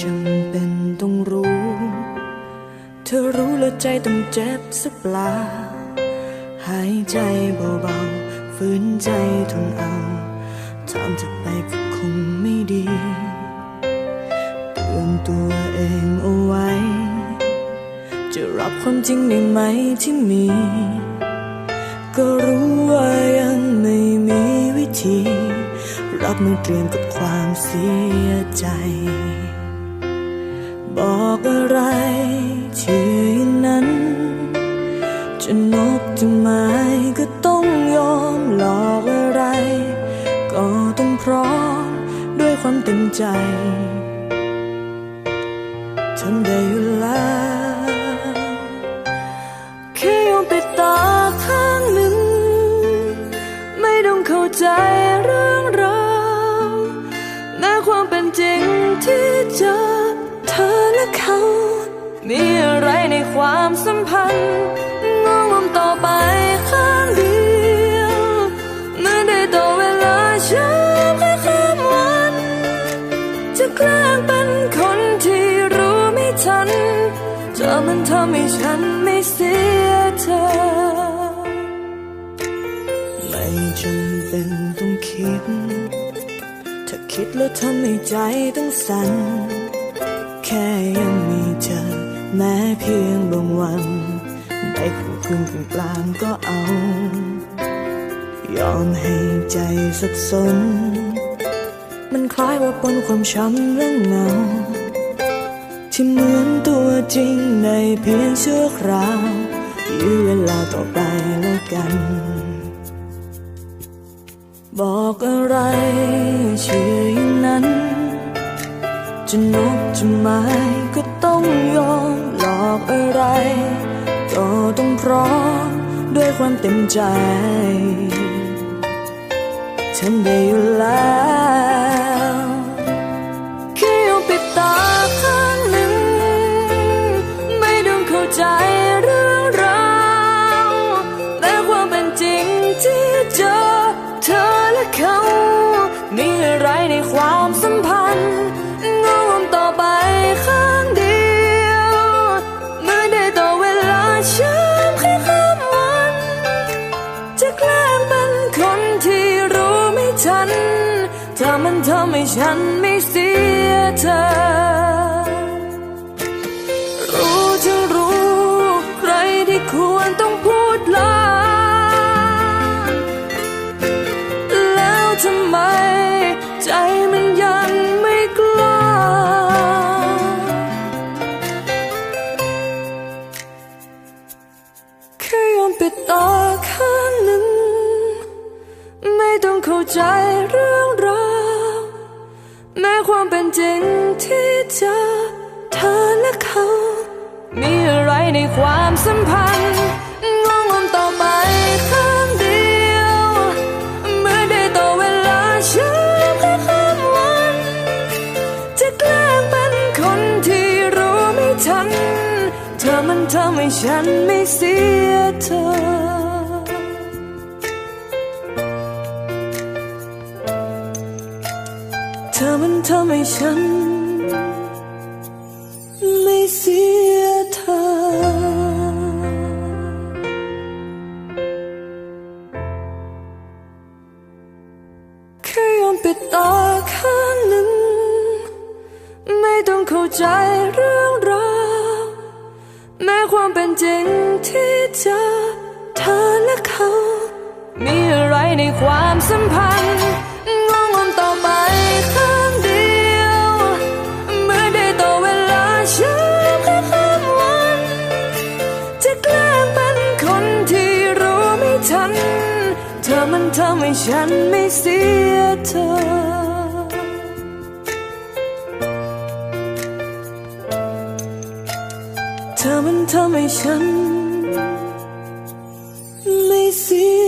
จำเป็นต้องรู้ เธอรู้แล้วใจต้องเจ็บสักปลา หายใจเบาๆฝืนใจทนเอาถามเธไปก็คงไม่ดีเตือนตัวเองเอาไว้ จะรับความจริงได้ไหมที่มี ก็รู้ว่ายังไม่มีวิธีรับมือเตรียมกับความเสียใจ บอกอะไรชื่อนั้น จะนกจะไม้ก็ต้องยอมหลอกอะไร ก็ต้องพร้อมด้วยความเต็มใจทำได้อยู่แล้วแค่ยอมไปตาข้างหนึ่ง ไม่ต้องเข้าใจเรื่องราวแม้ความเป็นจริงที่เจอ และเขา มีอะไรในความสัมพันธ์งงงมต่อไปข้างเดียวเมื่อได้ต่อเวลาช้าแค่ข้ามวัน จะแกล้งเป็นคนที่รู้ไม่ทันเธอมันทำให้ฉันไม่เสียเธอ ไม่จำเป็นต้องคิด ถ้าคิดแล้วทำให้ใจต้องสั่น ค่ยังมีเธอแม้เพียงบางวันได้คู่คืนกลางก็เอา ยอมให้ใจสับสน มันคล้ายว่าปนความช้ำและเหงา ที่เหมือนตัวจริงในเพียงชั่วคราวยื้อเวลาต่อไปแล้วกัน บอกอะไรเชื่ออย่างนั้น จะนกจะไม่ก็ต้องยอมหลอกอะไร ก็ต้องพร้อมด้วยความเต็มใจฉันได้อยู่แล้ว ให้ฉันไม่เสียเธอ รู้จึงรู้ใครที่ควรต้องพูดลา แล้วทำไมใจมันยังไม่กล้า แค่ยอมปิดตาข้างหนึ่ง ไม่ต้องเข้าใจเรื่อง แม้ความเป็นจริงที่เจอเธอและเขา มีอะไรในความสัมพันธ์งงงต่อไปข้างเดียวเมื่อได้ต่อเวลาช้าแค่ข้ามวัน จะแกล้งเป็นคนที่รู้ไม่ทัน เธอมันทำให้ฉันไม่เสียเธอ ธอมันทำให้ฉัน ไม่เสียเธอแค่ยอมปิดตาข้างหนึ่ง ไม่ต้องเข้าใจเรื่องราวแม้ความเป็นจริงที่เจอเธอและเขา มีอะไรในความสัมพันธ์ ฉัน เธอมันทำให้ฉันไม่เสียเธอเธอมันทำให้ฉันไม่เสีย